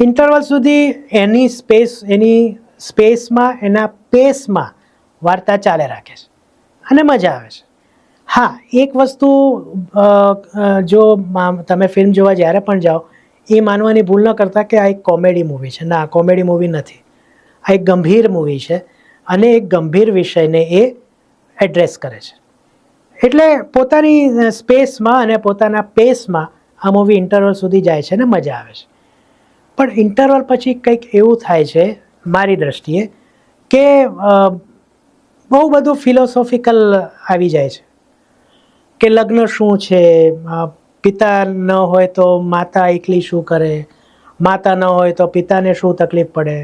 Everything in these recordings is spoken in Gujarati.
ઇન્ટરવલ સુધી એની સ્પેસ એની સ્પેસમાં એના પેસમાં વાર્તા ચાલે રાખે છે. અને મજા આવે છે. હા, એક વસ્તુ જો તમે ફિલ્મ જોવા જ્યારે પણ જાઓ, એ માનવાની ભૂલ ન કરતા કે આ એક કોમેડી મૂવી છે. ના કોમેડી મૂવી નથી. આ એક ગંભીર મૂવી છે અને એક ગંભીર વિષયને એ એડ્રેસ કરે છે. એટલે પોતાની સ્પેસમાં અને પોતાના પેસમાં આ મૂવી ઇન્ટરવલ સુધી જાય છે અને મજા આવે છે. પણ ઇન્ટરવલ પછી કંઈક એવું થાય છે, મારી દ્રષ્ટિએ, કે બહુ બધું ફિલોસોફિકલ આવી જાય છે. કે લગ્ન શું છે પિતા ન હોય તો માતા એકલી શું કરે, માતા ન હોય તો પિતાને શું તકલીફ પડે.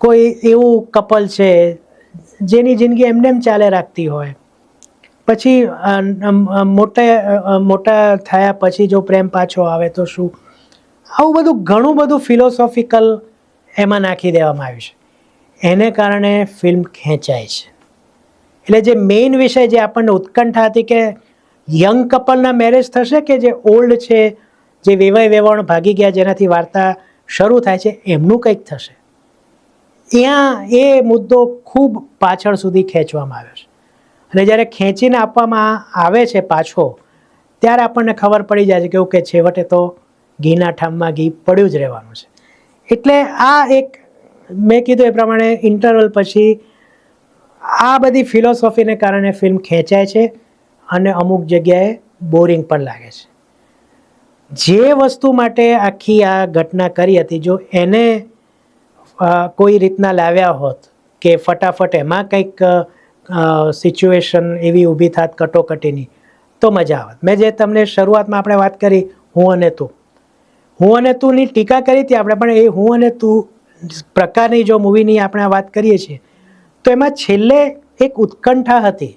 કોઈ એવું કપલ છે, જેની જિંદગી એમને એમ ચાલે રાખતી હોય. પછી મોટા મોટા થયા પછી જો પ્રેમ પાછો આવે તો શું? આવું બધું ઘણું બધું ફિલોસોફિકલ એમાં નાખી દેવામાં આવ્યું છે. એને કારણે ફિલ્મ ખેંચાય છે. એટલે જે મેઇન વિષય જે આપણને ઉત્કંઠા હતી કે યંગ કપલના મેરેજ થશે કે જે ઓલ્ડ છે, જે વેવાય વેવાણ ભાગી ગયા જેનાથી વાર્તા શરૂ થાય છે, એમનું કંઈક થશે. ત્યાં એ મુદ્દો ખૂબ પાછળ સુધી ખેંચવામાં આવ્યો છે. અને જ્યારે ખેંચીને આપવામાં આવે છે પાછો, ત્યારે આપણને ખબર પડી જાય છે કે ઓકે, છેવટે તો ઘીના ઠામમાં ઘી પડ્યું જ રહેવાનું છે. એટલે આ એક મેં કીધું એ પ્રમાણે ઇન્ટરવલ પછી આ બધી ફિલોસોફીને કારણે ફિલ્મ ખેંચાય છે અને અમુક જગ્યાએ બોરિંગ પણ લાગે છે. જે વસ્તુ માટે આખી આ ઘટના કરી હતી, જો એને કોઈ રીતના લાવ્યા હોત કે ફટાફટ એમાં કંઈક સિચ્યુએશન એવી ઊભી થાત કટોકટીની, તો મજા આવત. મેં જે તમને શરૂઆતમાં આપણે વાત કરી, હું અને તું હું અને તુંની ટીકા કરી હતી આપણે, પણ એ હું અને તું પ્રકારની જો મૂવીની આપણે વાત કરીએ છીએ, તો એમાં છેલ્લે એક ઉત્કંઠા હતી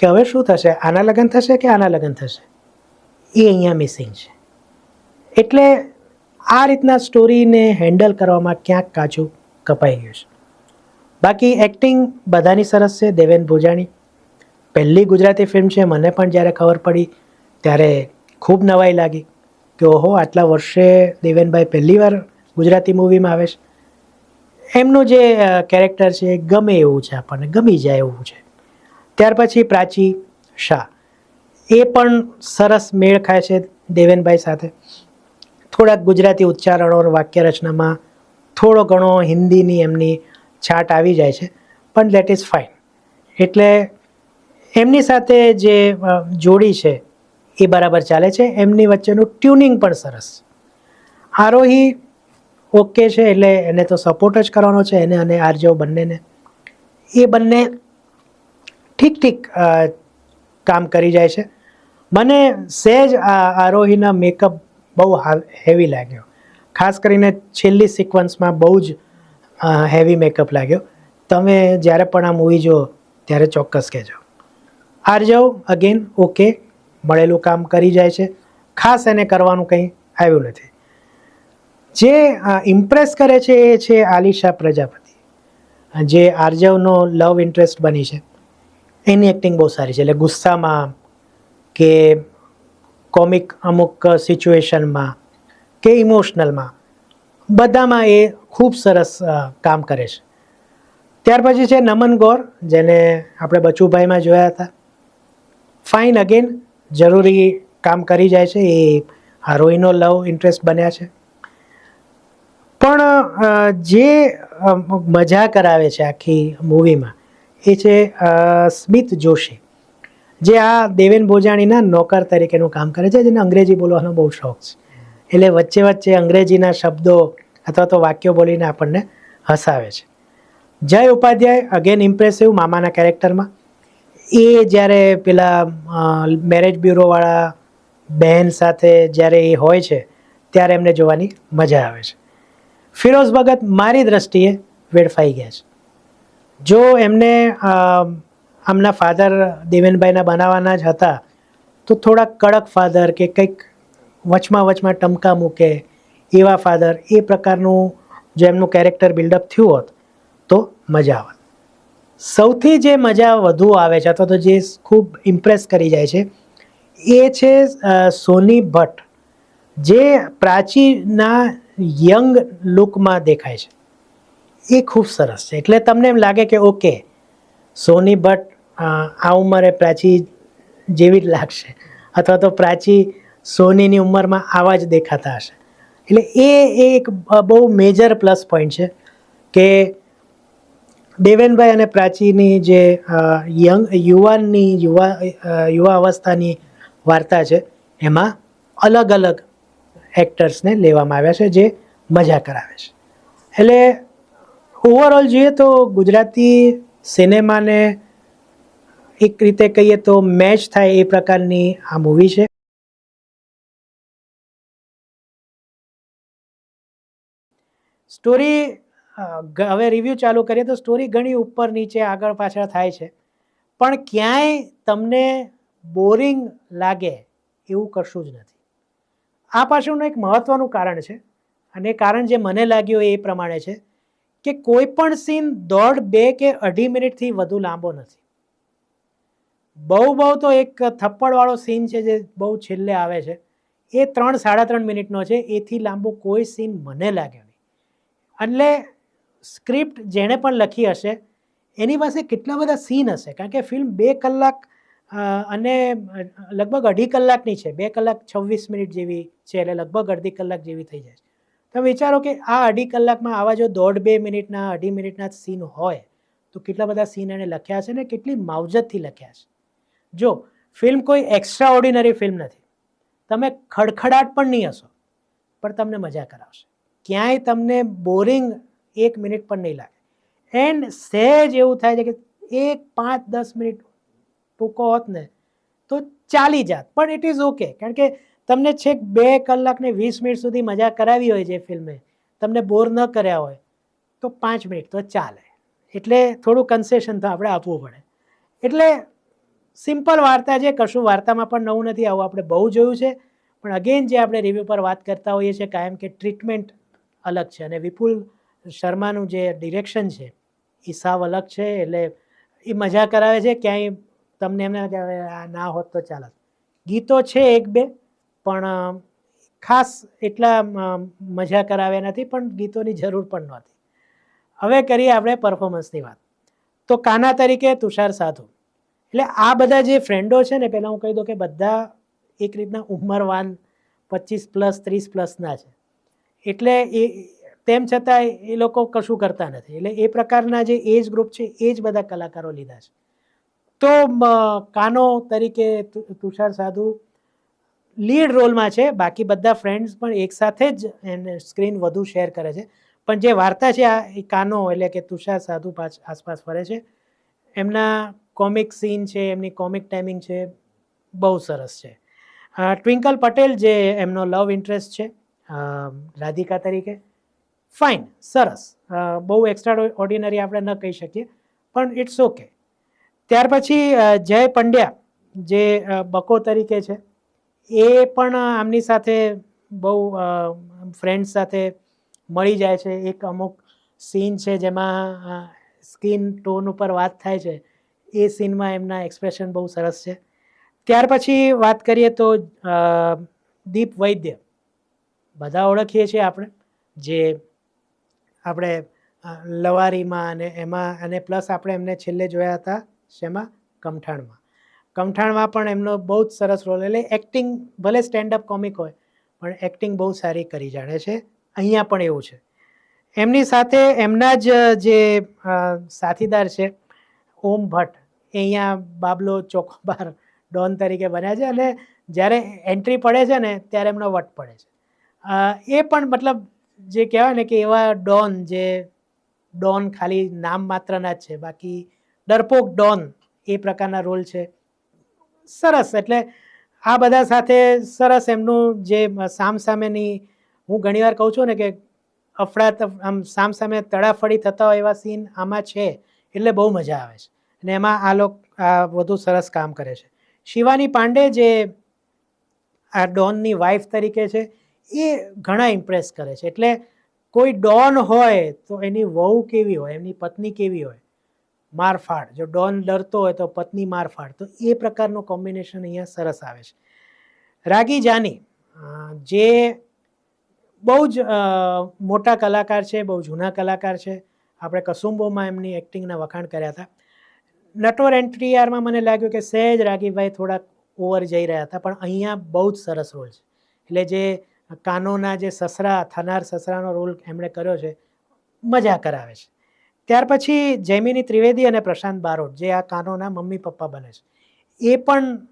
કે હવે શું થશે? આના લગ્ન થશે કે આના લગ્ન થશે? એ અહીંયા મિસિંગ છે. એટલે આ રીતના સ્ટોરીને હેન્ડલ કરવામાં ક્યાંક કાચું કપાઈ ગયું છે. બાકી એક્ટિંગ બધાની સરસ છે, દેવેન ભોજાણી. પહેલી ગુજરાતી ફિલ્મ છે, મને પણ જ્યારે ખબર પડી ત્યારે ખૂબ નવાઈ લાગી. કે ઓહો, આટલા વર્ષે દેવેનભાઈ પહેલીવાર ગુજરાતી મૂવીમાં આવે છે. એમનું જે કેરેક્ટર છે એ ગમે એવું છે આપણને, ગમી જાય એવું છે. ત્યાર પછી પ્રાચી શાહ. એ પણ સરસ મેળ ખાય છે દેવેનભાઈ સાથે. થોડાક ગુજરાતી ઉચ્ચારણો વાક્ય રચનામાં થોડો ઘણો હિન્દીની એમની છાટ આવી જાય છે, પણ લેટ ઇઝ ફાઇન એટલે એમની સાથે જે જોડી છે એ બરાબર ચાલે છે. એમની વચ્ચેનું ટ્યુનિંગ પણ સરસ. આરોહી ઓકે છે એટલે એને તો સપોર્ટ જ કરવાનો છે એને અને આરજો બંનેને. એ બંને ઠીક ઠીક કામ કરી જાય છે. મને સહેજ આ આરોહીના મેકઅપ બહુ હેવી લાગ્યો. ખાસ કરીને છેલ્લી સિક્વન્સમાં બહુ જ હેવી મેકઅપ લાગ્યો. તમે જ્યારે પણ આ મૂવી જુઓ, ત્યારે ચોક્કસ કહેજો. આરજવ અગેન ઓકે મળેલું કામ કરી જાય છે. ખાસ એને કરવાનું કંઈ આવ્યું નથી. જે ઇમ્પ્રેસ કરે છે એ છે આલિશા પ્રજાપતિ. જે આરજવનો લવ ઇન્ટરેસ્ટ બની છે. એની એક્ટિંગ બહુ સારી છે. એટલે ગુસ્સામાં કે કોમિક અમુક સિચ્યુએશનમાં કે ઇમોશનલમાં બધામાં એ ખૂબ સરસ કામ કરે છે. ત્યાર પછી છે નમન ગોર, જેને આપણે બચુભાઈમાં જોયા હતા. ફાઇન અગેન જરૂરી કામ કરી જાય છે, એ હારોઈનો લવ ઇન્ટરેસ્ટ બન્યા છે. પણ જે મજા કરાવે છે આખી મૂવીમાં એ છે સ્મિત જોશી. જે આ દેવેન ભોજાણીના નોકર તરીકેનું કામ કરે છે, જેને અંગ્રેજી બોલવાનો બહુ શોખ છે. એટલે વચ્ચે વચ્ચે અંગ્રેજીના શબ્દો અથવા તો વાક્યો બોલીને આપણને હસાવે છે. જય ઉપાધ્યાય અગેન ઇમ્પ્રેસિવ મામાના કેરેક્ટરમાં એ જ્યારે પેલા મેરેજ બ્યુરોવાળા બહેન સાથે જ્યારે એ હોય છે, ત્યારે એમને જોવાની મજા આવે છે. ફિરોઝ ભગત મારી દ્રષ્ટિએ વેડફાઈ ગયા છે. જો એમને આમના ફાધર દેવેનભાઈના બનાવવાના જ હતા, તો થોડા કડક ફાધર કે કંઈક વચમાં વચમાં ટમકા મૂકે એવા ફાધર એ પ્રકારનું જો એમનું કેરેક્ટર બિલ્ડઅપ થયું હોત, તો મજા આવત. સૌથી જે મજા વધુ આવે છે અથવા તો જે ખૂબ ઇમ્પ્રેસ કરી જાય છે, એ છે સોની ભટ્ટ, જે પ્રાચીના યંગ લુકમાં દેખાય છે. એ ખૂબ સરસ છે. એટલે તમને એમ લાગે કે ઓકે, સોની ભટ્ટ આ ઉંમરે પ્રાચી જેવી જ લાગશે અથવા તો પ્રાચી સોનીની ઉંમરમાં આવા જ દેખાતા હશે. એટલે એ એક બહુ મેજર પ્લસ પોઈન્ટ છે કે દેવેનભાઈ અને પ્રાચીની જે યંગ, યુવાનની, યુવા યુવા અવસ્થાની વાર્તા છે, એમાં અલગ અલગ એક્ટર્સને લેવામાં આવ્યા છે, જે મજા કરાવે છે. એટલે ઓવરઓલ જોઈએ તો ગુજરાતી સિનેમાને એક રીતે કહીએ તો મેચ થાય એ પ્રકારની આ મૂવી છે. સ્ટોરી હવે રિવ્યૂ ચાલુ કરીએ તો સ્ટોરી ઘણી ઉપર નીચે આગળ પાછળ થાય છે. પણ ક્યાંય તમને બોરિંગ લાગે એવું કશું જ નથી. આ પાછળનું એક મહત્ત્વનું કારણ છે અને કારણ જે મને લાગ્યું એ પ્રમાણે છે કે કોઈ પણ સીન દોઢ, બે કે અઢી મિનિટથી વધુ લાંબો નથી. બહુ બહુ તો એક થપ્પડવાળો સીન છે જે બહુ છેલ્લે આવે છે. એ ત્રણ, સાડા ત્રણ મિનિટનો છે. એથી લાંબો કોઈ સીન મને લાગ્યો નહીં. એટલે સ્ક્રિપ્ટ જેણે પણ લખી હશે, એની પાસે કેટલા બધા સીન હશે? કારણ કે ફિલ્મ બે કલાક અને લગભગ અઢી કલાકની છે. બે કલાક છવ્વીસ મિનિટ જેવી છે એટલે લગભગ અડધી કલાક જેવી થઈ જાય છે. તમે વિચારો કે આ અઢી કલાકમાં આવા જો દોઢ બે મિનિટના, અઢી મિનિટના સીન હોય, તો કેટલા બધા સીન એણે લખ્યા છે ને કેટલી માવજતથી લખ્યા છે? જો ફિલ્મ કોઈ એક્સ્ટ્રા ઓર્ડિનરી ફિલ્મ નથી. તમે ખડખડાટ પણ નહીં હશો, પણ તમને મજા કરાવશે. ક્યાંય તમને બોરિંગ એક મિનિટ પણ નહીં લાગે. એન્ડ સહેજ એવું થાય છે કે એક, પાંચ, દસ મિનિટ ટૂંકો હોત ને, તો ચાલી જાત. પણ ઇટ ઇઝ ઓકે કારણ કે તમને છેક બે કલાકને વીસ મિનિટ સુધી મજા કરાવી હોય જે ફિલ્મે તમને બોર ન કર્યા હોય, તો પાંચ મિનિટ તો ચાલે. એટલે થોડું કન્સેશન તો આપણે આપવું પડે. એટલે સિમ્પલ વાર્તા છે, કશું વાર્તામાં પણ નવું નથી, આવું આપણે બહુ જોયું છે. પણ અગેન જે આપણે રિવ્યૂ પર વાત કરતા હોઈએ છીએ, કાયમ કે ટ્રીટમેન્ટ અલગ છે. અને વિપુલ શર્માનું જે ડિરેક્શન છે, એ સાવ અલગ છે, એટલે એ મજા કરાવે છે, ક્યાંય તમને એમને આ ના હોત તો ચાલત. ગીતો છે એક બે, પણ ખાસ એટલા મજા કરાવ્યા નથી, પણ ગીતોની જરૂર પણ નહોતી. હવે કરીએ આપણે પરફોર્મન્સની વાત. તો કાના તરીકે તુષાર સાધુ. એટલે આ બધા જે ફ્રેન્ડો છે ને પહેલાં હું કહી દઉં કે બધા એક રીતના ઉંમરવાન પચીસ પ્લસ, ત્રીસ પ્લસના છે. એટલે એ તેમ છતાં એ લોકો કશું કરતા નથી. એટલે એ પ્રકારના જે એજ ગ્રુપ છે એ જ બધા કલાકારો લીધા છે. તો કાનો તરીકે તુષાર સાધુ લીડ રોલમાં છે. બાકી બધા ફ્રેન્ડ્સ પણ એકસાથે જ એને સ્ક્રીન વધુ શેર કરે છે. પણ જે વાર્તા છે, આ, એ કાનો એટલે કે તુષાર સાધુ પાછ, આસપાસ ફરે છે. એમના કોમિક સીન છે, એમની કોમિક ટાઈમિંગ છે, બહુ સરસ છે. ટ્વિંકલ પટેલ જે એમનો લવ ઇન્ટરેસ્ટ છે રાધિકા તરીકે. ફાઇન સરસ. બહુ એક્સ્ટ્રા ઓર્ડિનરી આપણે ન કહી શકીએ, પણ ઇટ્સ ઓકે ત્યાર પછી જય પંડ્યા, જે બકો તરીકે છે, એ પણ આમની સાથે બહુ ફ્રેન્ડ્સ સાથે મળી જાય છે. એક અમુક સીન છે જેમાં સ્કિન ટોન ઉપર વાત થાય છે, એ સીનમાં એમના એક્સપ્રેશન બહુ સરસ છે. ત્યાર પછી વાત કરીએ તો દીપ વૈદ્ય. બધા ઓળખીએ છીએ આપણે, જે આપણે લવારીમાં અને એમાં, અને પ્લસ આપણે એમને છેલ્લે જોયા હતા શેમાં? કમઠાણમાં. કમઠાણમાં પણ એમનો બહુ જ સરસ રોલ, એટલે એક્ટિંગ ભલે સ્ટેન્ડઅપ કોમિક હોય, પણ એક્ટિંગ બહુ સારી કરી જાણે છે. અહીંયા પણ એવું છે. એમની સાથે એમના જ, જે સાથીદાર છે, ઓમ ભટ્ટ, એ અહીંયા બાબલો ચોકોબાર ડોન તરીકે બન્યા છે અને જ્યારે એન્ટ્રી પડે છે ને, ત્યારે એમનો વટ પડે છે. એ પણ મતલબ જે કહેવાય ને કે એવા ડોન જે ડોન ખાલી નામ માત્રના જ છે, બાકી ડરપોક ડોન એ પ્રકારના રોલ છે. સરસ, એટલે આ બધા સાથે સરસ એમનું જે સામસામેની હું ઘણીવાર કહું છું ને કે અફડા આમ સામસામે તડાફડી થતા હોય એવા સીન આમાં છે, એટલે બહુ મજા આવે છે. અને એમાં આ લોકો, આ વધુ સરસ કામ કરે છે. શિવાની પાંડે જે આ ડોનની વાઇફ તરીકે છે એ ઘણા ઇમ્પ્રેસ કરે છે. એટલે કોઈ ડોન હોય તો એની વહુ કેવી હોય, એમની પત્ની કેવી હોય? મારફાડ. જો ડોન ડરતો હોય તો પત્ની મારફાડ. તો એ પ્રકારનું કોમ્બિનેશન અહીંયા સરસ આવે છે. રાગી જાની જે બહુ જ મોટા કલાકાર છે, બહુ જૂના કલાકાર છે. આપણે કસુંબોમાં એમની એક્ટિંગના વખાણ કર્યા હતા. નટોર એન્ટ્રીઆરમાં મને લાગ્યું કે સહેજ રાગીભાઈ થોડાક ઓવર જઈ રહ્યા હતા, પણ અહીંયા બહુ જ સરસ રોલ છે. એટલે જે કાનોના જે સસરા, થનાર સસરાનો રોલ એમણે કર્યો છે, મજા કરાવે છે. ત્યાર પછી જૈમિની ત્રિવેદી અને પ્રશાંત બારોટ, જે આ કાનોના મમ્મી પપ્પા બને છે. એ પણ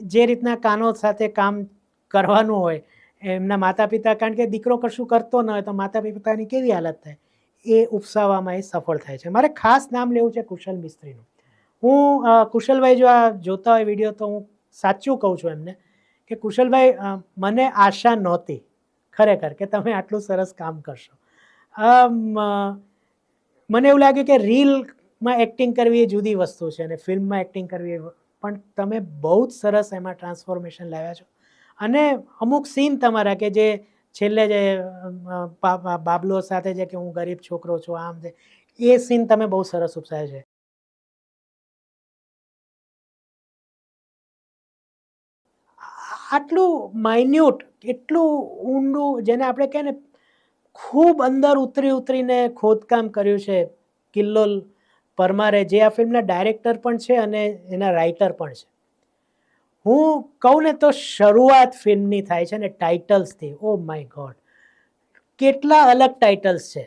જે રીતના કાનો સાથે કામ કરવાનું હોય, એમના માતા પિતા કારણ કે દીકરો કશું કરતો ન હોય તો માતા પિતાની કેવી હાલત થાય? એ ઉપસાવવામાં એ સફળ થાય છે. મારે ખાસ નામ લેવું છે કુશલ મિસ્ત્રીનું. હું કુશલભાઈ જો આ જોતા હોય વીડિયો તો હું સાચું કહું છું એમને. કે કુશલભાઈ મને આશા નહોતી ખરેખર કે તમે આટલું સરસ કામ કરશો. મને એવું લાગ્યું કે રીલમાં એક્ટિંગ કરવી એ જુદી વસ્તુ છે અને ફિલ્મમાં એક્ટિંગ કરવી એ પણ તમે બહુ જ સરસ એમાં ટ્રાન્સફોર્મેશન લાવ્યા છો. અને અમુક સીન તમારા કે જે છેલ્લે જે બાબલો સાથે જે કે હું ગરીબ છોકરો છું, આમ છે, એ સીન તમે બહુ સરસ ઉપસાય છે. આટલું માઇન્યુટ એટલું ઊંડું જેને આપણે કહે ને, ખૂબ અંદર ઉતરી ઉતરીને ખોદકામ કર્યું છે કિલ્લોલ પરમારે, જે આ ફિલ્મના ડાયરેક્ટર પણ છે અને એના રાઇટર પણ છે. હું કહું ને તો શરૂઆત ફિલ્મની થાય છે ને ટાઇટલ્સથી ઓ માય ગોડ કેટલા અલગ ટાઇટલ્સ છે.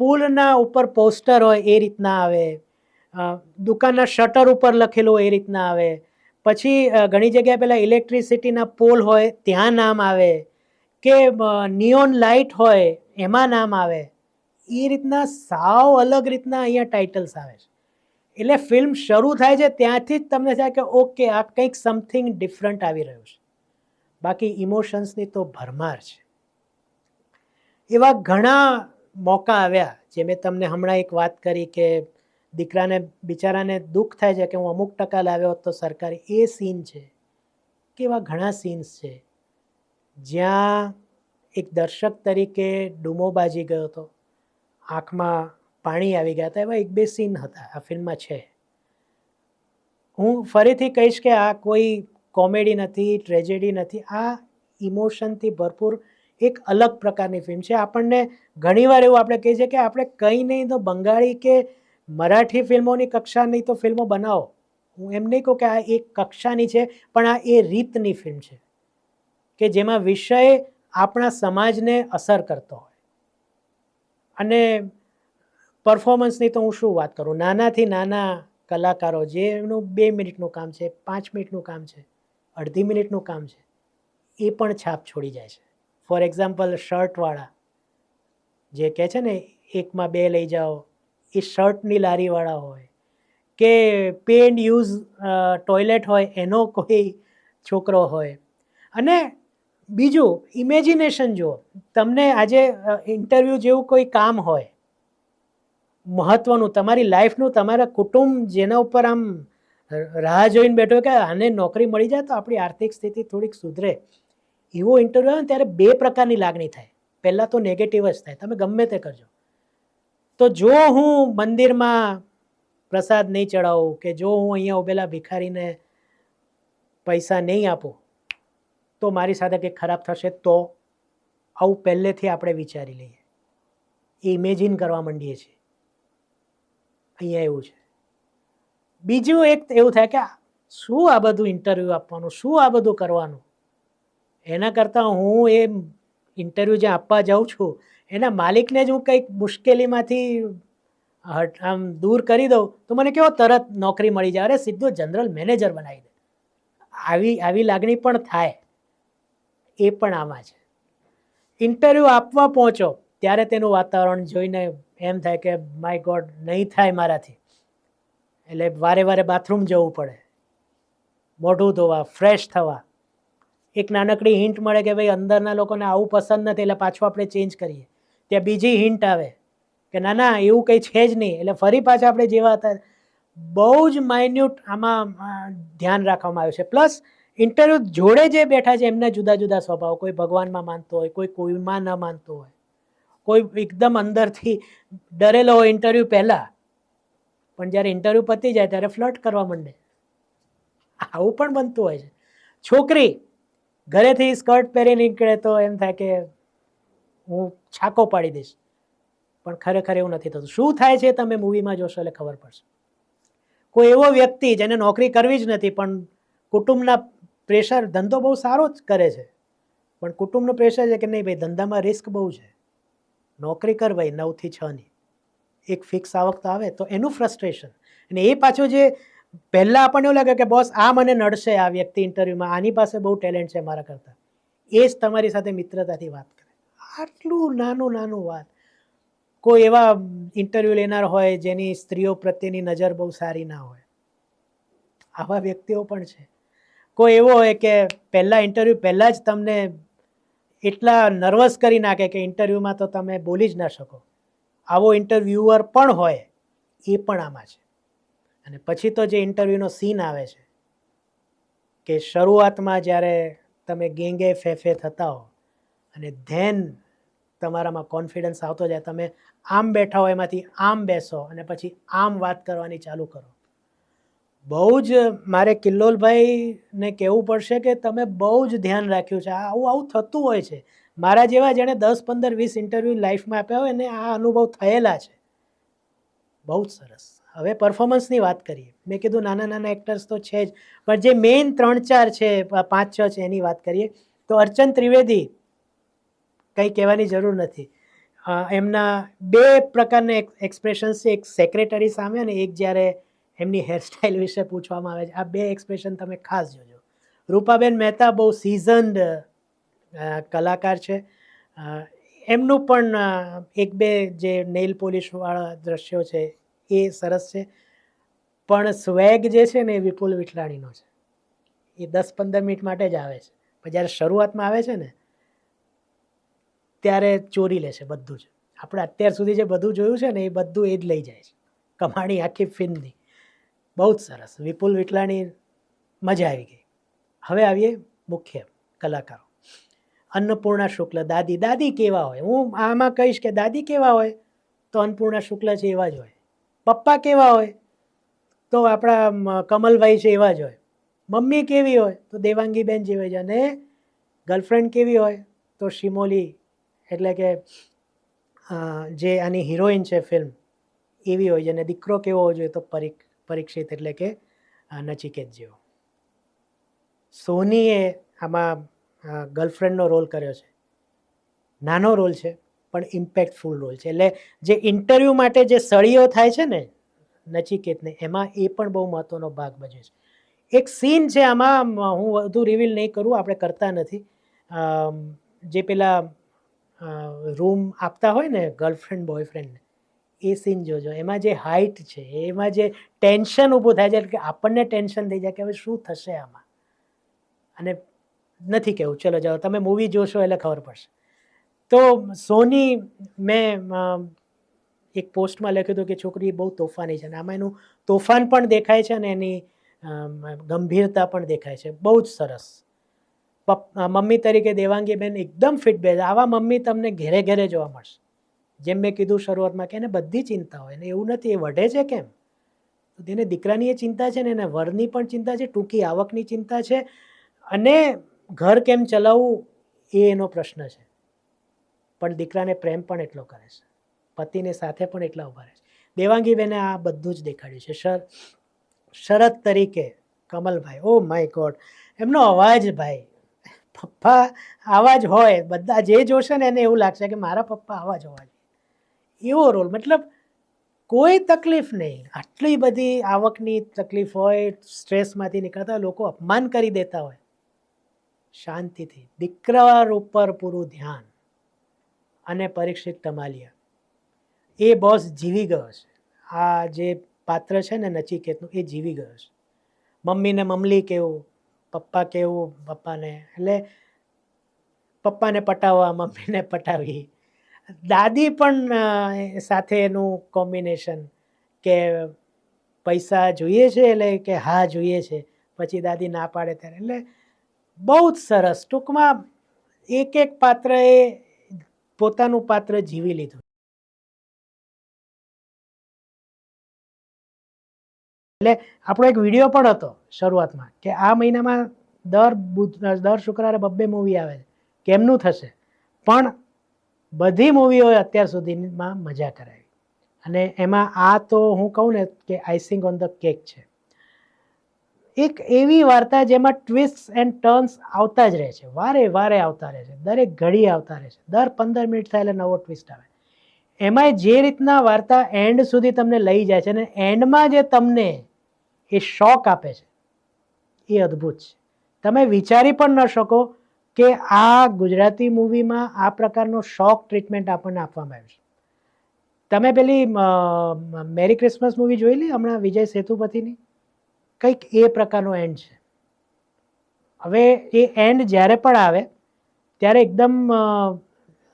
પુલના ઉપર પોસ્ટર હોય એ રીતના આવે દુકાનના શટર ઉપર લખેલું એ રીતના આવે પછી ઘણી જગ્યાએ પેલા ઇલેક્ટ્રિસિટીના પોલ હોય, ત્યાં નામ આવે કે નિયોન લાઇટ હોય, એમાં નામ આવે. એ રીતના સાવ અલગ રીતના અહીંયા ટાઇટલ્સ આવે છે. એટલે ફિલ્મ શરૂ થાય છે ત્યાંથી જ તમને થાય કે, ઓકે, આ કંઈક સમથિંગ ડિફરન્ટ આવી રહ્યું છે. બાકી ઇમોશન્સની તો ભરમાર છે. એવા ઘણા મોકા આવ્યા, જે મેં તમને હમણાં એક વાત કરી કે દીકરાને, બિચારાને દુઃખ થાય છે કે હું અમુક ટકા લાવ્યો હોત તો સરકારી. એ સીન છે કે એવા ઘણા સીન્સ છે. જ્યાં એક દર્શક તરીકે ડૂમો બાજી ગયો હતો. આંખમાં પાણી આવી ગયા હતા. એવા એક બે સીન હતા. આ ફિલ્મમાં છે. હું ફરીથી કહીશ કે આ કોઈ કોમેડી નથી, ટ્રેજેડી નથી. આ ઇમોશનથી ભરપૂર એક અલગ પ્રકારની ફિલ્મ છે. આપણને ઘણીવાર એવું આપણે કહીએ છીએ કે આપણે કંઈ નહીં તો બંગાળી કે મરાઠી ફિલ્મોની કક્ષાની તો ફિલ્મો બનાવો. હું એમ નહીં કહું કે આ એક કક્ષાની છે, પણ આ એ રીતની ફિલ્મ છે કે જેમાં વિષય આપણા સમાજને અસર કરતો હોય. અને પરફોર્મન્સની તો હું શું વાત કરું? નાનાથી નાના કલાકારો જે એમનું બે મિનિટનું કામ છે, પાંચ મિનિટનું કામ છે, અડધી મિનિટનું કામ છે, એ પણ છાપ છોડી જાય છે. ફોર એક્ઝામ્પલ શર્ટવાળા જે કહે છે ને, એકમાં બે લઈ જાઓ એ શર્ટની લારીવાળા હોય કે પે એન્ડ યુઝ ટોયલેટ હોય એનો કોઈ છોકરો હોય. અને બીજું, ઇમેજિનેશન જુઓ. તમને આજે ઇન્ટરવ્યૂ જેવું કોઈ કામ હોય, મહત્વનું, તમારી લાઈફનું, તમારા કુટુંબ જેના ઉપર આમ રાહ જોઈને બેઠો કે આને નોકરી મળી જાય તો આપણી આર્થિક સ્થિતિ થોડીક સુધરે. એવો ઇન્ટરવ્યૂ આવે ને ત્યારે બે પ્રકારની લાગણી થાય. પહેલાં તો નેગેટિવ જ થાય. તમે ગમે તે કરજો. તો જો હું મંદિરમાં પ્રસાદ નહીં ચડાવું કે જો હું અહીંયા ઉભેલા ભિખારીને પૈસા નહીં આપું, તો મારી સાથે કંઈક ખરાબ થશે તો આવું પહેલેથી આપણે વિચારી લઈએ. એ ઇમેજિન કરવા માંડીએ છીએ. અહીંયા એવું છે. બીજું એક એવું થાય કે શું આ બધું ઇન્ટરવ્યૂ આપવાનું, શું આ બધું કરવાનું? એના કરતાં હું એ ઇન્ટરવ્યૂ જે આપવા જાઉં છું એના માલિકને જ હું કંઈક મુશ્કેલીમાંથી આમ દૂર કરી દઉં, તો મને કેવો તરત નોકરી મળી જાય. અરે, સીધો જનરલ મેનેજર બનાવી દે. આવી આવી લાગણી પણ થાય. એ પણ આમાં છે. ઇન્ટરવ્યૂ આપવા પહોંચો, ત્યારે તેનું વાતાવરણ જોઈને એમ થાય કે, માય ગોડ, નહીં થાય મારાથી. એટલે વારે વારે બાથરૂમ જવું પડે. મોઢું ધોવા, ફ્રેશ થવા. એક નાનકડી હિન્ટ મળે કે, ભાઈ, અંદરના લોકોને આવું પસંદ નથી, એટલે પાછું આપણે ચેન્જ કરીએ. ત્યાં બીજી હિન્ટ આવે કે ના ના, એવું કંઈ છે જ નહીં. એટલે ફરી પાછા આપણે જેવા હતા બહુ જ માઇન્યુટ આમાં ધ્યાન રાખવામાં આવ્યું છે. પ્લસ ઇન્ટરવ્યૂ જોડે જે બેઠા છે, એમના જુદા જુદા સ્વભાવ. કોઈ ભગવાનમાં માનતો હોય, કોઈ કોઈમાં ન માનતો હોય. કોઈ એકદમ અંદરથી ડરેલો હોય ઇન્ટરવ્યૂ પહેલાં. પણ જ્યારે ઇન્ટરવ્યૂ પતી જાય, ત્યારે ફ્લર્ટ કરવા માંડે. આવું પણ બનતું હોય છે. છોકરી ઘરેથી સ્કર્ટ પહેરી નીકળે તો એમ થાય કે હું છાકો પાડી દઈશ. પણ ખરેખર એવું નથી થતું. શું થાય છે તમે મૂવીમાં જોશો એટલે ખબર પડશે. કોઈ એવો વ્યક્તિ જેને નોકરી કરવી જ નથી, પણ કુટુંબના પ્રેશર ધંધો બહુ સારો જ કરે છે. પણ કુટુંબનું પ્રેશર છે કે નહીં ભાઈ, ધંધામાં રિસ્ક બહુ છે. નોકરી કર ભાઈ, નવથી છની એક ફિક્સ આવક તો આવે તો એનું ફ્રસ્ટ્રેશન અને એ પાછું જે પહેલાં આપણને એવું લાગે કે બોસ, આ મને નડશે આ વ્યક્તિ ઇન્ટરવ્યૂમાં આની પાસે બહુ ટેલેન્ટ છે મારા કરતાં. એ જ તમારી સાથે મિત્રતાથી વાત આટલું નાનું નાનું વાત. કોઈ એવા ઇન્ટરવ્યૂ લેનાર હોય જેની સ્ત્રીઓ પ્રત્યેની નજર બહુ સારી ના હોય. આવા વ્યક્તિઓ પણ છે. કોઈ એવો હોય કે પહેલાં ઇન્ટરવ્યૂ પહેલાં જ તમને એટલા નર્વસ કરી નાખે કે ઇન્ટરવ્યૂમાં તો તમે બોલી જ ના શકો. આવો ઇન્ટરવ્યુઅર પણ હોય એ પણ આમાં છે. અને પછી તો જે ઇન્ટરવ્યૂનો સીન આવે છે, કે શરૂઆતમાં જ્યારે તમે ગેંગે ફેફે થતા હો અને ધેન તમારામાં કોન્ફિડન્સ આવતો જાય. તમે આમ બેઠા હોય, એમાંથી આમ બેસો અને પછી આમ વાત કરવાની ચાલુ કરો. બહુ જ મારે કિલ્લોલભાઈને કહેવું પડશે કે તમે બહુ જ ધ્યાન રાખ્યું છે. આવું આવું થતું હોય છે. મારા જેવા જેણે દસ, પંદર, વીસ ઇન્ટરવ્યૂ લાઈફમાં આપ્યા હોય ને આ અનુભવ થયેલા છે. બહુ જ સરસ. હવે પરફોર્મન્સની વાત કરીએ. મેં કીધું નાના નાના એક્ટર્સ તો છે જ. પણ જે મેઇન ત્રણ, ચાર છે પાંચ, છ છે એની વાત કરીએ, તો અર્ચન ત્રિવેદી કંઈ કહેવાની જરૂર નથી. એમના બે પ્રકારના એક્સપ્રેશન્સ છે, એક સેક્રેટરી સામે અને એક જ્યારે એમની હેરસ્ટાઇલ વિશે પૂછવામાં આવે છે. આ બે એક્સપ્રેશન તમે ખાસ જોજો. રૂપાબેન મહેતા બહુ સિઝન્ડ કલાકાર છે. એમનું પણ એક બે જે નેઇલ પોલિશવાળા દ્રશ્યો છે એ સરસ છે. પણ સ્વેગ જે છે ને એ વિપુલ વિઠલાણીનો છે. એ દસ પંદર મિનિટ માટે જ આવે છે. પણ જ્યારે શરૂઆતમાં આવે છે ને ત્યારે ચોરી લે છે બધું જ. આપણે અત્યાર સુધી જે બધું જોયું છે ને એ બધું એ જ લઈ જાય છે. કમાણી આખી ફિલ્મની. બહુ જ સરસ. વિપુલ વિટલાણી મજા આવી ગઈ. હવે આવીએ મુખ્ય કલાકારો. અન્નપૂર્ણા શુક્લ. દાદી દાદી કેવા હોય? હું આમાં કહીશ કે દાદી કેવા હોય તો અન્નપૂર્ણા શુક્લ છે એવા જ હોય. પપ્પા કેવા હોય તો આપણા કમલભાઈ છે એવા જ હોય. મમ્મી કેવી હોય તો દેવાંગીબેન જેવી જ અને ગર્લફ્રેન્ડ કેવી હોય તો શિમોલી એટલે કે જે આની હિરોઈન છે ફિલ્મ એવી હોય છે. અને દીકરો કેવો હોવો જોઈએ તો પરીક, પરીક્ષિત એટલે કે નચિકેત જેવો. સોનીએ આમાં ગર્લફ્રેન્ડનો રોલ કર્યો છે. નાનો રોલ છે, પણ ઇમ્પેક્ટફુલ રોલ છે. એટલે જે ઇન્ટરવ્યૂ માટે જે સળીઓ થાય છે ને, નચિકેતને, એમાં એ પણ બહુ મહત્ત્વનો ભાગ ભજવે છે. એક સીન છે આમાં, હું વધુ રિવીલ નહીં કરું, આપણે કરતા નથી. જે પેલા રૂમ આપતા હોય ને ગર્લફ્રેન્ડ બોયફ્રેન્ડ એ સીન જોજો. એમાં જે હાઇટ છે, એમાં જે ટેન્શન ઊભું થાય છે કે આપણને ટેન્શન થઈ જાય કે હવે શું થશે આમાં? અને નથી કહેવું ચલો, જાઓ. તમે મૂવી જોશો એટલે ખબર પડશે. તો સોની મેં એક પોસ્ટમાં લખ્યું હતું કે છોકરી બહુ તોફાની છે અને આમાં એનું તોફાન પણ દેખાય છે અને એની ગંભીરતા પણ દેખાય છે. બહુ જ સરસ. મમ્મી તરીકે દેવાંગીબેન એકદમ ફિટ બેસ આવા મમ્મી તમને ઘેરે ઘેરે જોવા મળશે. જેમ મેં કીધું શરૂઆતમાં કે એને બધી ચિંતા હોય. ને એવું નથી, એ વઢે છે કેમ? તેને દીકરાની એ ચિંતા છે ને, એને વરની પણ ચિંતા છે, ટૂંકી આવકની ચિંતા છે અને ઘર કેમ ચલાવવું એ એનો પ્રશ્ન છે. પણ દીકરાને પ્રેમ પણ એટલો કરે છે. પતિને સાથે પણ એટલા ઊભા રહે છે. દેવાંગીબેને આ બધું જ દેખાડ્યું છે. શર શરદ તરીકે કમલભાઈ, ઓ માય ગોડ, એમનો અવાજ ભાઈ પપ્પા આવા જ હોય. બધા જે જોશે ને એને એવું લાગશે કે મારા પપ્પા આવા જ હોવા જોઈએ. એવો રોલ મતલબ કોઈ તકલીફ નહીં. આટલી બધી આવકની તકલીફ હોય, સ્ટ્રેસમાંથી નીકળતા લોકો અપમાન કરી દેતા હોય. શાંતિથી. દીકરા ઉપર પૂરું ધ્યાન. અને પરીક્ષિત તમાલિયા એ બોસ જીવી ગયો છે. આ જે પાત્ર છે ને નચિકેતનું, એ જીવી ગયો છે. મમ્મીને મમલી કેવું? પપ્પા કેવું? પપ્પાને. એટલે પપ્પાને પટાવવા મમ્મીને પટાવી. દાદી પણ સાથે એનું કોમ્બિનેશન કે પૈસા જોઈએ છે એટલે કે હા જોઈએ છે. પછી દાદી ના પાડે ત્યારે. એટલે બહુ જ સરસ. ટૂંકમાં એક એક પાત્રએ પોતાનું પાત્ર જીવી લીધું. એટલે આપણો એક વીડિયો પણ હતો શરૂઆતમાં કે આ મહિનામાં દર બુધ, દર શુક્રવારે બબ્બે મૂવી આવે છે. કેમનું થશે? પણ બધી મૂવીઓએ અત્યાર સુધીમાં મજા કરાવી. અને એમાં આ તો હું કહું ને કે આઈસિંગ ઓન ધ કેક છે. એક એવી વાર્તા જેમાં ટ્વિસ્ટ એન્ડ ટર્ન્સ આવતા જ રહે છે. વારે વારે આવતા રહે છે. દરેક ઘડી આવતા રહે છે. દર પંદર મિનિટ થાય એટલે નવો ટ્વિસ્ટ આવે. એમાંય જે રીતના વાર્તા એન્ડ સુધી તમને લઈ જાય છે અને એન્ડમાં જે તમને એ શોક આપે છે. એ અદ્ભુત છે. તમે વિચારી પણ ન શકો કે આ ગુજરાતી મૂવીમાં આ પ્રકારનો શોક ટ્રીટમેન્ટ આપણને આપવામાં આવ્યું છે. તમે પેલી મેરી ક્રિસમસ મૂવી જોઈ હમણાં વિજય સેતુપતિની? કંઈક એ પ્રકારનો એન્ડ છે. હવે એ એન્ડ જ્યારે પણ આવે, ત્યારે એકદમ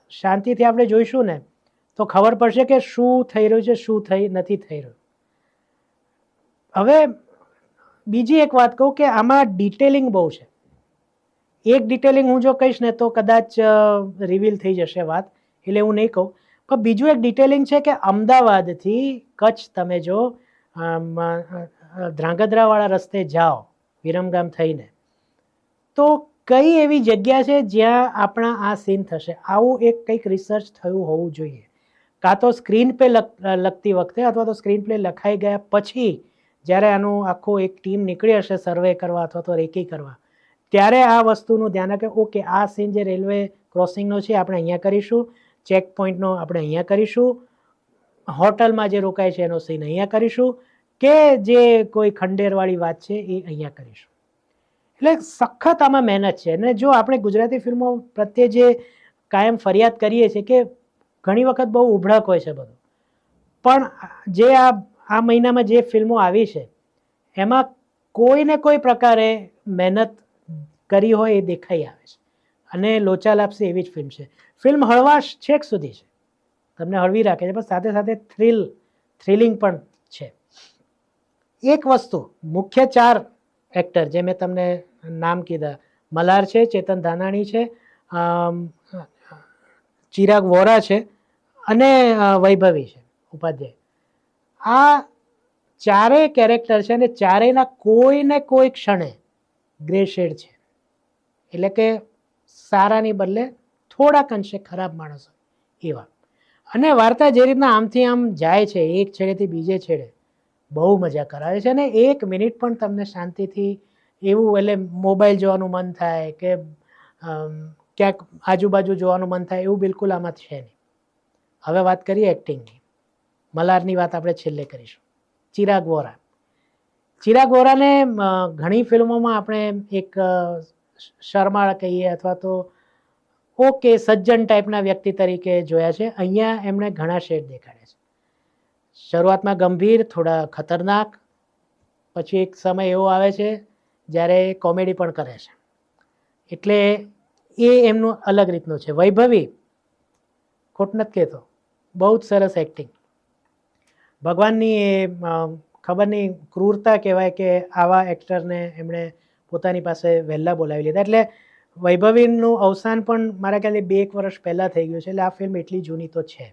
શાંતિથી આપણે જોઈશું ને, તો ખબર પડશે કે શું થઈ રહ્યું છે, શું થઈ, નથી થઈ રહ્યું. હવે બીજી એક વાત કહું કે આમાં ડિટેલિંગ બહુ છે. એક ડિટેલિંગ હું જો કહીશ ને તો કદાચ રિવીલ થઈ જશે વાત, એટલે હું નહીં કહું. પણ બીજું એક ડિટેલિંગ છે કે અમદાવાદથી કચ્છ તમે જો ધ્રાંગધ્રાવાળા રસ્તે જાઓ, વિરમગામ થઈને, તો કઈ એવી જગ્યા છે જ્યાં આપણા આ સીન થશે? આવું એક કંઈક રિસર્ચ થયું હોવું જોઈએ. કાં તો સ્ક્રીન પે લખતી વખતે અથવા તો સ્ક્રીન પ્લે લખાઈ ગયા પછી જ્યારે આનું આખું એક ટીમ નીકળી હશે સર્વે કરવા અથવા તો રેકી કરવા, ત્યારે આ વસ્તુનું ધ્યાન રાખે. ઓકે, આ સીન જે રેલવે ક્રોસિંગનો છે આપણે અહીંયા કરીશું. ચેક પોઈન્ટનો આપણે અહીંયા કરીશું. હોટલમાં જે રોકાય છે, એનો સીન અહીંયા કરીશું. કે જે કોઈ ખંડેરવાળી વાત છે, એ અહીંયા કરીશું. એટલે સખત આમાં મહેનત છે. અને જો આપણે ગુજરાતી ફિલ્મો પ્રત્યે જે કાયમ ફરિયાદ કરીએ છીએ કે ઘણી વખત બહુ ઉભળક હોય છે બધું. પણ જે આ આ મહિનામાં જે ફિલ્મો આવી છે, એમાં કોઈને કોઈ પ્રકારે મહેનત કરી હોય એ દેખાઈ આવે છે. અને લોચા લાપસી એવી જ ફિલ્મ છે. ફિલ્મ હળવાશ છેક સુધી છે. તમને હળવી રાખે છે, પણ સાથે સાથે થ્રિલ, થ્રિલિંગ પણ છે. એક વસ્તુ, મુખ્ય ચાર એક્ટર, જે મેં તમને નામ કીધા, મલાર છે, ચેતન ધાનાણી છે ચિરાગ વોરા છે, અને વૈભવી છે, ઉપાધ્યાય. આ ચારેય કેરેક્ટર છે અને ચારેયના કોઈને કોઈ ક્ષણે ગ્રે શેડ છે. એટલે કે સારાની બદલે થોડાક અંશે ખરાબ માણસો એવા. અને વાર્તા જે રીતના આમથી આમ જાય છે, એક છેડેથી બીજે છેડે, બહુ મજા કરાવે છે અને એક મિનિટ પણ તમને શાંતિથી એવું એટલે મોબાઈલ જોવાનું મન થાય કે ક્યાંક આજુબાજુ જોવાનું મન થાય એવું બિલકુલ આમાં છે નહીં. હવે વાત કરીએ એક્ટિંગની મલારની વાત આપણે છેલ્લે કરીશું. ચિરાગ વોરા. ચિરાગ વોરાને ઘણી ફિલ્મોમાં આપણે એક શરમાળ કહીએ અથવા તો ઓકે સજ્જન ટાઈપના વ્યક્તિ તરીકે જોયા છે. અહીંયા એમણે ઘણા શેડ દેખાડ્યા છે. શરૂઆતમાં ગંભીર, થોડા ખતરનાક, પછી એક સમય એવો આવે છે જ્યારે કોમેડી પણ કરે છે. એટલે એ એમનું અલગ રીતનું છે. વૈભવી, ખોટ નથી કહેતો, બહુ જ સરસ એક્ટિંગ ભગવાનની એ ખબર નહીં ક્રૂરતા કહેવાય કે આવા એક્ટરને એમણે પોતાની પાસે વહેલા બોલાવી લીધા. એટલે વૈભવીનું અવસાન પણ મારા ખ્યાલે બે એક વર્ષ પહેલાં થઈ ગયું છે. એટલે આ ફિલ્મ એટલી જૂની તો છે.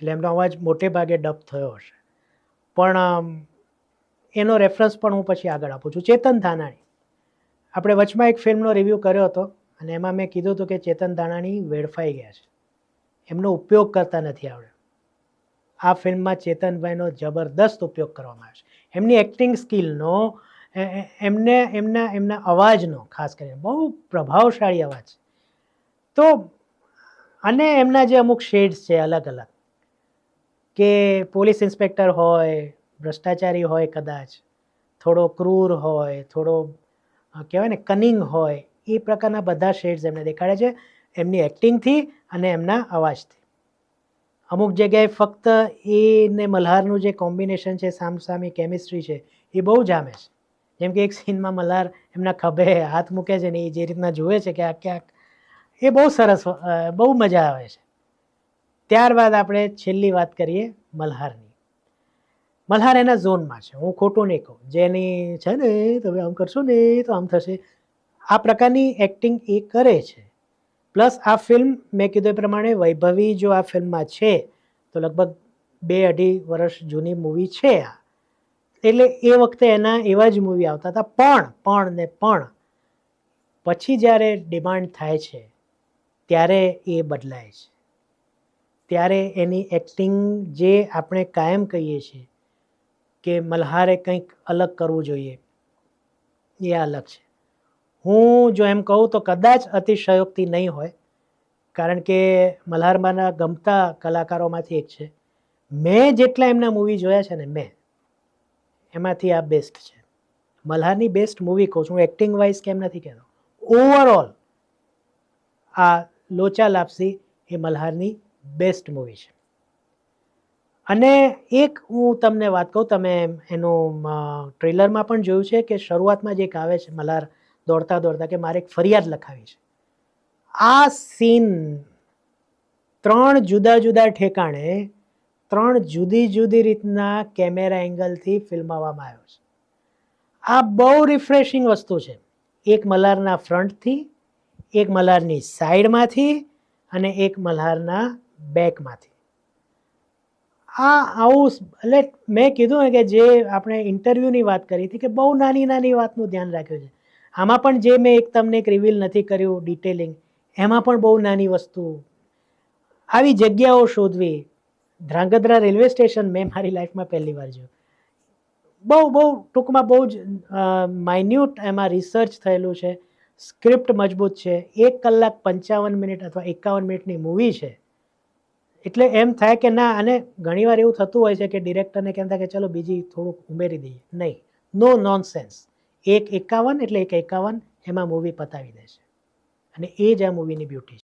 એટલે એમનો અવાજ મોટે ભાગે ડબ થયો હશે. પણ એનો રેફરન્સ પણ હું પછી આગળ આપું છું. ચેતન ધાનાણી. આપણે વચમાં એક ફિલ્મનો રિવ્યૂ કર્યો હતો અને એમાં મેં કીધું હતું કે ચેતન ધાનાણી વેડફાઈ ગયા છે. એમનો ઉપયોગ કરતા નથી આવડ્યો આ ફિલ્મમાં ચેતનભાઈનો જબરદસ્ત ઉપયોગ કરવામાં આવ્યો છે. એમની એક્ટિંગ સ્કિલનો એમને, એમના એમના અવાજનો, ખાસ કરીને, બહુ પ્રભાવશાળી અવાજ છે. તો, અને એમના જે અમુક શેડ્સ છે અલગ અલગ, કે પોલીસ ઇન્સ્પેક્ટર હોય, ભ્રષ્ટાચારી હોય કદાચ, થોડો ક્રૂર હોય, થોડો કહેવાય ને કનિંગ હોય, એ પ્રકારના બધા શેડ્સ એમને દેખાડે છે. એમની એક્ટિંગથી અને એમના અવાજથી. અમુક જગ્યાએ ફક્ત એ ને મલ્હારનું જે કોમ્બિનેશન છે, સામસામી કેમિસ્ટ્રી છે, એ બહુ જામે છે. જેમ કે એક સીનમાં મલ્હાર એમના ખભે હાથ મૂકે છે ને એ જે રીતના જુએ છે કે આ ક્યાંક, એ બહુ સરસ બહુ મજા આવે છે. ત્યારબાદ આપણે છેલ્લી વાત કરીએ મલ્હારની. મલ્હાર એના ઝોનમાં છે, હું ખોટું નહીં કહું. જેની છે ને, તમે આમ કરશો ને તો આમ થશે. આ પ્રકારની એક્ટિંગ એ કરે છે. પ્લસ આ ફિલ્મ મેં કીધું એ પ્રમાણે વૈભવી જો આ ફિલ્મમાં છે, તો લગભગ બે અઢી વર્ષ જૂની મૂવી છે આ. એટલે એ વખતે એના એવા જ મૂવી આવતા હતા, પણ પણ ને પણ પછી જ્યારે ડિમાન્ડ થાય છે, ત્યારે એ બદલાય છે. ત્યારે એની એક્ટિંગ જે આપણે કાયમ કહીએ છીએ કે મલ્હારે કંઈક અલગ કરવું જોઈએ, એ અલગ છે. હું જો એમ કહું તો કદાચ અતિશયોક્તિ નહીં હોય, કારણ કે મલ્હારમાંના ગમતા કલાકારોમાંથી એક છે. મેં જેટલા એમના મૂવી જોયા છે ને, મેં, એમાંથી આ બેસ્ટ છે. મલ્હારની બેસ્ટ મૂવી કહું છું, હું એક્ટિંગ વાઇઝ કેમ નથી કહેતો. ઓવરઓલ આ લોચા લાપસી એ મલ્હારની બેસ્ટ મૂવી છે. અને એક હું તમને વાત કહું, તમે એનું ટ્રેલરમાં પણ જોયું છે કે શરૂઆતમાં જે એક આવે છે મલ્હાર દોડતા દોડતા કે મારે એક ફરિયાદ લખાવી છે. આ સીન ત્રણ જુદા જુદા ઠેકાણે ત્રણ જુદી જુદી રીતના કેમેરા એંગલથી ફિલ્માવવામાં આવ્યો છે. આ બહુ રિફ્રેશિંગ વસ્તુ છે. એક મલ્હારના ફ્રન્ટથી, એક મલ્હારની સાઈડમાંથી અને એક મલ્હારના બેકમાંથી. આ આવું એટલે મેં કીધું ને કે જે આપણે ઇન્ટરવ્યૂની વાત કરી હતી કે બહુ નાની નાની વાતનું ધ્યાન રાખ્યું છે. આમાં પણ જે મેં એક તમને એક રિવીલ નથી કર્યું ડિટેલિંગ એમાં પણ બહુ નાની વસ્તુ. આવી જગ્યાઓ શોધવી. ધ્રાંગધ્રા રેલવે સ્ટેશન મેં મારી લાઈફમાં પહેલી વાર જોયું. બહુ બહુ, ટૂંકમાં બહુ જ માઇન્યુટ એમાં રિસર્ચ થયેલું છે. સ્ક્રિપ્ટ મજબૂત છે. એક કલાક પંચાવન મિનિટ અથવા એકાવન મિનિટની મૂવી છે. એટલે એમ થાય કે ના, અને ઘણીવાર એવું થતું હોય છે કે ડિરેક્ટરને થાય કે ચલો બીજી થોડુંક ઉમેરી દઈએ. નહીં. નો નોનસેન્સ એક એકાવન એટલે એક એકાવન એમાં મૂવી પતાવી દે છે અને એ જ આ મૂવીની બ્યુટી છે.